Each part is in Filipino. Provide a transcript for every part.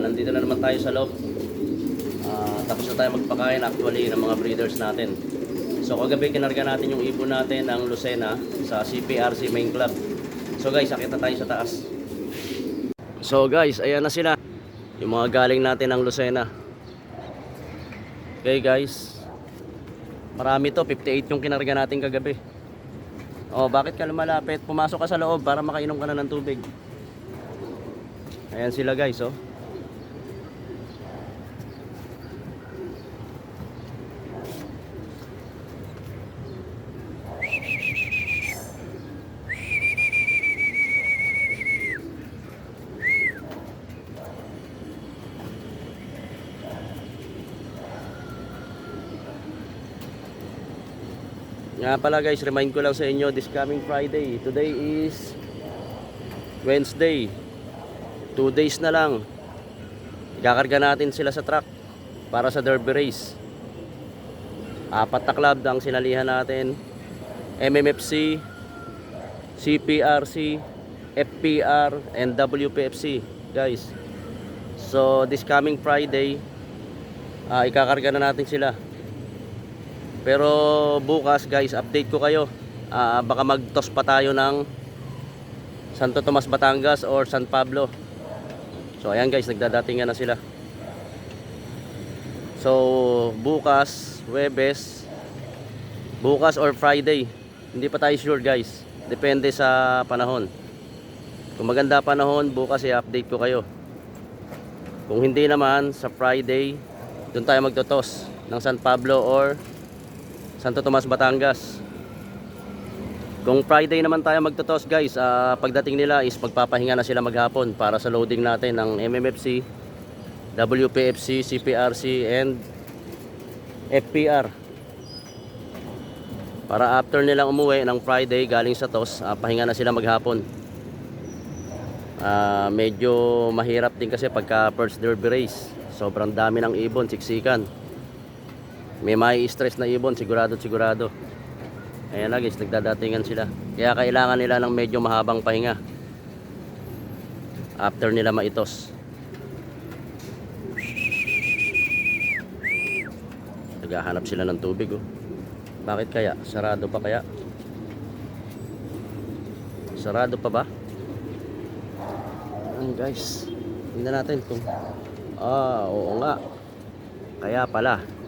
nandito na naman tayo sa loob. Ah, tapos na tayo magpakain actually ng mga breeders natin. So kagabi kinarga natin yung ibon natin ng Lucena sa CPRC Main Club. So guys, akit na tayo sa taas. So guys, ayan na sila. Yung mga galing natin ng Lucena. Okay guys. Marami to, 58 yung kinarga natin kagabi. Oh, bakit ka lumalapit? Pumasok ka sa loob para makainom ka na ng tubig. Ayan sila guys, oh. Nga pala guys, remind ko lang sa inyo this coming Friday. Today is Wednesday. Two days na lang. Ikakarga natin sila sa truck para sa derby race. Apat na club ang sinalihan natin. MMFC, CPRC, FPR, and WPFC. Guys. So this coming Friday, ah, ikakarga na natin sila. Pero bukas guys, update ko kayo. Ah, baka mag-toss pa tayo ng Santo Tomas Batangas or San Pablo. So ayan guys, nagdadatingan na sila. So bukas, Webes, bukas or Friday. Hindi pa tayo sure guys. Depende sa panahon. Kung maganda panahon, bukas i-update ko kayo. Kung hindi naman, sa Friday, doon tayo magtotos ng San Pablo or Santo Tomas, Batangas. Kung Friday naman tayo magtotos guys, ah, pagdating nila is magpapahinga na sila maghapon para sa loading natin ng MMFC, WPFC, CPRC, and FPR. Para after nilang umuwi ng Friday galing sa TOS, ah, pahinga na sila maghapon. Ah, medyo mahirap din kasi pagka first derby race. Sobrang dami ng ibon, siksikan. May may stress na ibon, sigurado sigurado. Ayan na guys, nagdadatingan sila. Kaya kailangan nila ng medyo mahabang pahinga. After nila maitos. Naghahanap sila ng tubig oh. Bakit kaya? Sarado pa kaya? Sarado pa ba? Ayan guys. Tingnan natin kung Ah, oo nga. Kaya pala.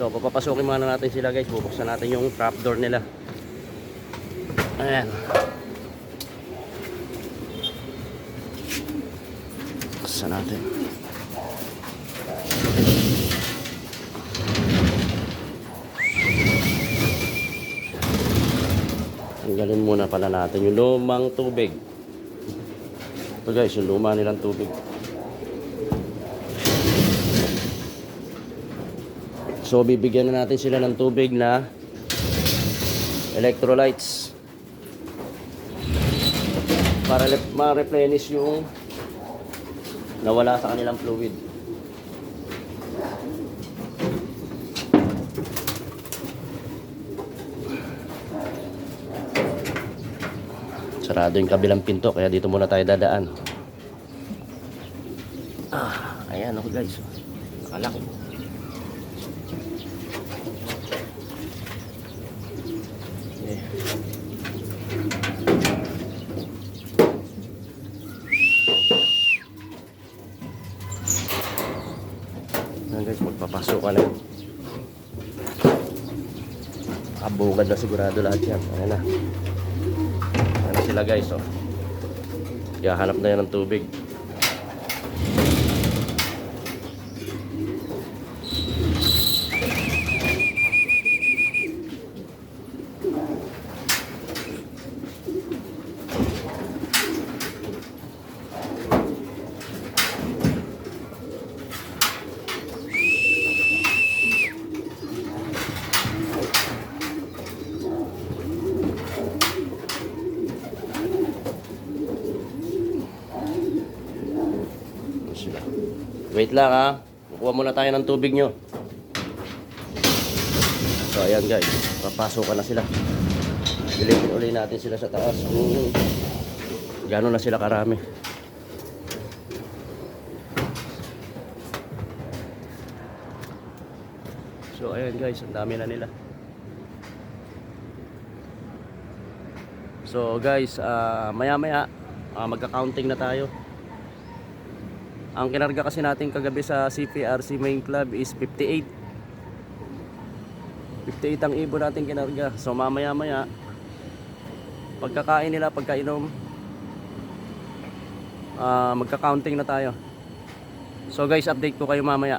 So, papapasukin muna natin sila guys. Bubuksan natin yung trapdoor nila. Ayan. Buksan natin. Tanggalin muna pala natin yung lumang tubig. Ito guys, yung luma nilang tubig. So bibigyan na natin sila ng tubig na electrolytes para ma-replenish yung nawala sa kanilang fluid. Sarado yung kabilang pinto kaya dito muna tayo dadaan. Ah, ayan ako guys. Nakalaki. Ayan guys, magpapasok ka na yun. Abungad na sigurado lahat yan. Ayan na. Ayan na sila guys, oh. Yahanap na yan ng tubig. sila. Wait lang ha. Kukuha muna tayo ng tubig nyo. So ayan guys, papasok na sila. Bilipin uli natin sila sa taas kung gano'n na sila karami. So ayan guys, ang dami na nila. So guys, ah, uh, maya maya uh, ah, magka-counting na tayo. Ang kinarga kasi natin kagabi sa CPRC main club is 58. 58 ang ibon natin kinarga. So mamaya-maya pagkakain nila, pagkainom ah, magka-counting na tayo. So guys, update ko kayo mamaya.